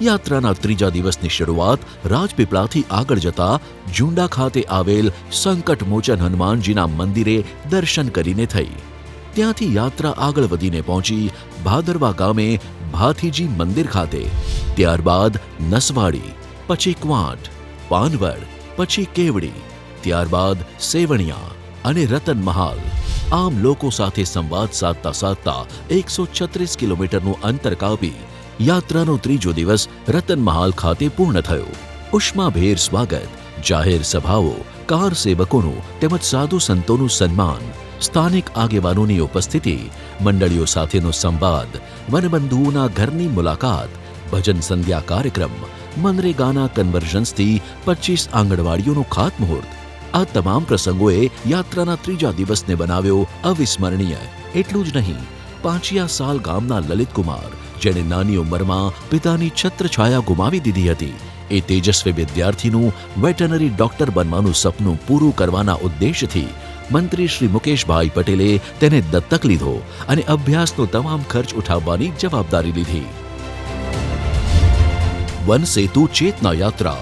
યાત્રાના ત્રીજા દિવસની શરૂઆત રાજપીપળાથી આગળ જતા ઝુંડા ખાતે આવેલ સંકટ મોચન હનુમાનજીના મંદિરે દર્શન કરીને થઈ. ત્યાંથી યાત્રા આગળ વધીને પહોંચી ભાદરવા ગામે ભાથીજી મંદિર ખાતે. ત્યારબાદ નસવાડી, પછી ક્વાંટ, પાનવડ, પછી કેવડી, ત્યારબાદ સેવણિયા અને રતન મહાલ. આમ લોકો સાથે સંવાદ સાધતા સાધતા એકસો છત્રીસ કિલોમીટરનું અંતર કાપી યાત્રાનો ત્રીજો દિવસ રતન મહાલ ખાતે પૂર્ણ થયો. ઉષ્માભેર સ્વાગત, જાહેર સભાઓ, કાર સેવકોનું તેમજ સાધુ સંતોનું સન્માન, સ્થાનિક આગેવાનોની ઉપસ્થિતિ, મંડળીઓ સાથેનો સંવાદ, વનબંધુઓના ઘરની મુલાકાત, ભજન સંધ્યા કાર્યક્રમ, મનરેગાના કન્વર્ઝન્સથી પચીસ આંગણવાડીઓનો ખાતમુહૂર્ત. આ તમામ પ્રસંગોએ યાત્રાના ત્રીજા દિવસને બનાવ્યો અવિસ્મરણીય. એટલું જ નહીં પાંચિયા સાલ ગામના લલિતકુમાર જેણે નાની ઉંમરમાં પિતાની છત્રછાયા ગુમાવી દીધી હતી. એ તેજસ્વી વિદ્યાર્થીનું વેટરનરી ડોક્ટર બનવાનું સપનું પૂરું કરવાના ઉદ્દેશથી મંત્રી શ્રી મુકેશભાઈ પટેલે તેને દત્તક લીધો અને અભ્યાસનો તમામ ખર્ચ ઉઠાવવાની જવાબદારી લીધી. વન સેતુ ચેતના યાત્રા